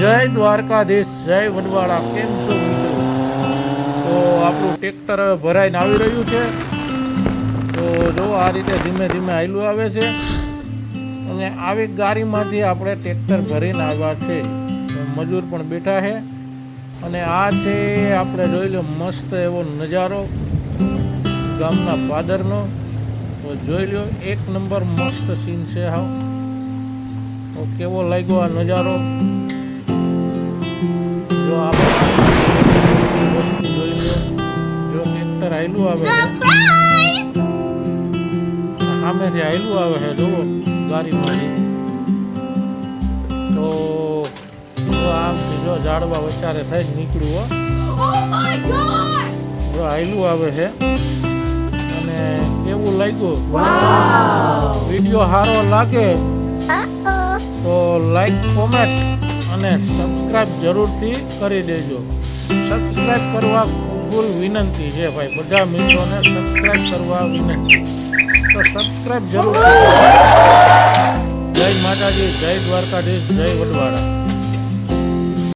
જય દ્વારકાધીશ, જય વડવાળા કેમ છો મિત્રો? તો આપણું ટ્રેક્ટર ભરાઈને આવી રહ્યું છે. તો જો આ રીતે ધીમે ધીમે આયલું આવે છે. અને આવી ગાડીમાંથી આપણે ટ્રેક્ટર ભરીને આવ્યા છે. મજૂર પણ બેઠા છે. અને આ છે આપણે જોઈ લો મસ્ત એવો નજારો ગામના પાદરનો તો જોઈ લો એક નંબર મસ્ત સીન છે હા કેવો લાગ્યો આ નજારો? આયલું આવે. સામે રે આયલું આવે છે જુઓ ગાડીમાંથી તો આમ જો ઝાડવા વચારે થઈ નીકળ્યું હો. Oh આયલું આવે છે. અને કેવું લાગ્યું? વીડિયો સારો લાગે તો લાઈક કોમેન્ટ અને સબસ્ક્રાઇબ જરૂરથી કરી દેજો. સબસ્ક્રાઇબ કરવા ખૂબ વિનંતી છે ભાઈ. બધા મિત્રોને સબસ્ક્રાઇબ કરવા વિનંતી. તો સબસ્ક્રાઇબ જરૂર જય માતાજી, જય દ્વારકાધીશ, જય વડવાડા